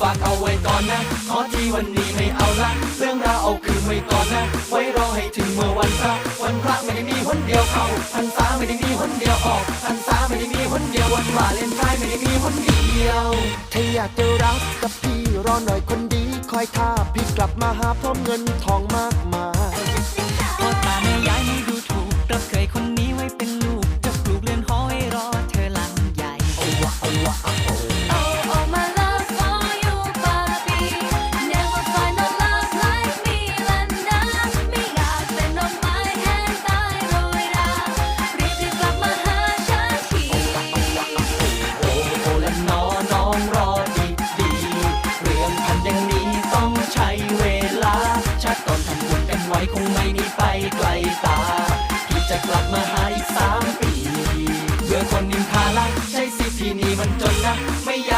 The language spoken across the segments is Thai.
ฝากเอาไว้ก่อนนะ ขอที่วันนี้ไม่เอาละ เรื่องราวเอาคืนไว้ก่อนนะ ไว้รอให้ถึงเมื่อวันพระ วันพระไม่ได้มีหนเดียวเข้าพรรษาไม่ได้มีหนเดียวออกพรรษาไม่ได้มีหนเดียววันวาเลนไทน์ไม่ได้มีหนเดียวถ้าอยากจะรักกับพี่รอหน่อยคนดี คอยท่าพี่กลับมาหาพร้อมเงินทองมากมายพ่อตาแม่ยายไม่ดูถูกรับเคยคนนี้ไว้เป็น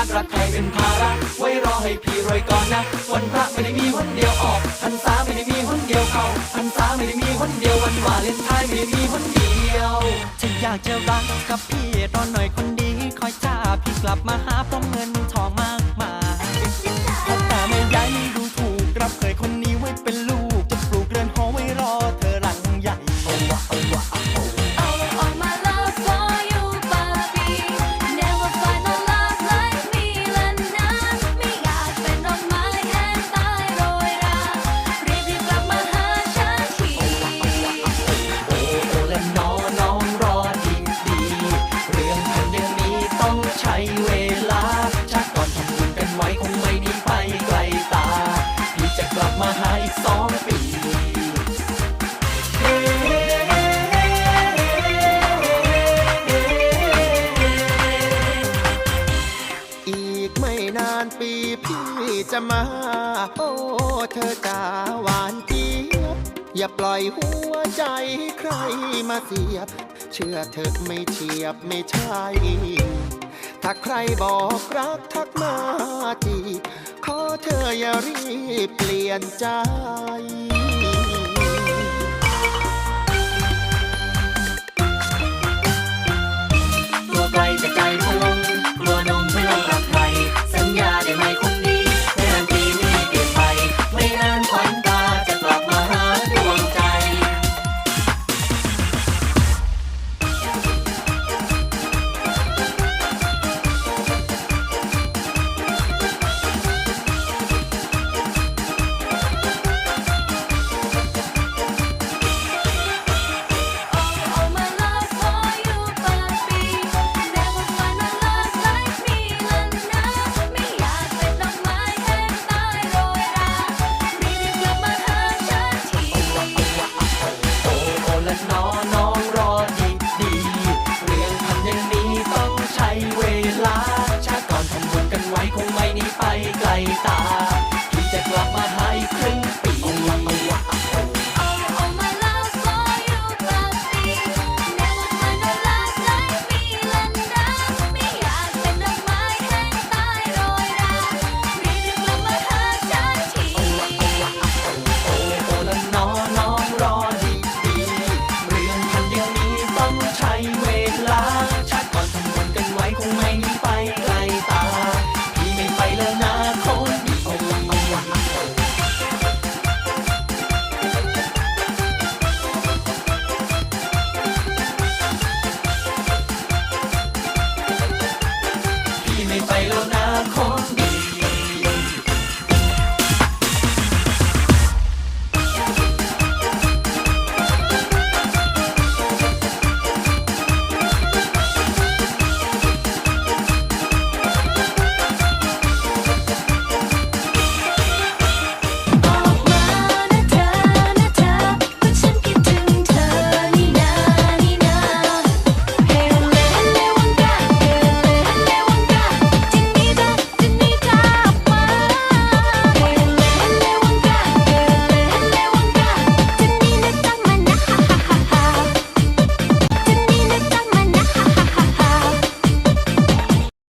ากรักใครเป็นภาระไว้รอให้พี่รวยก่อนนะ วันพระไม่ได้มีวันเดียวออกพรรษาไม่ได้มีวันเดียวเข้าพรรษาไม่ได้มีวันเดียววันวาเลนไทน์ไม่ได้มีวันเดียว ฉันอยากจะรักกับพี่ จะมา โอ้ เธอจ้าหวานเจี๊ยบ อย่าปล่อยหัวใจใครมาเสียบ เชื่อเธอไม่เฉียบไม่ใช่ ถ้าใครบอกรักทักมาจีขอเธออย่ารีบเปลี่ยนใจ い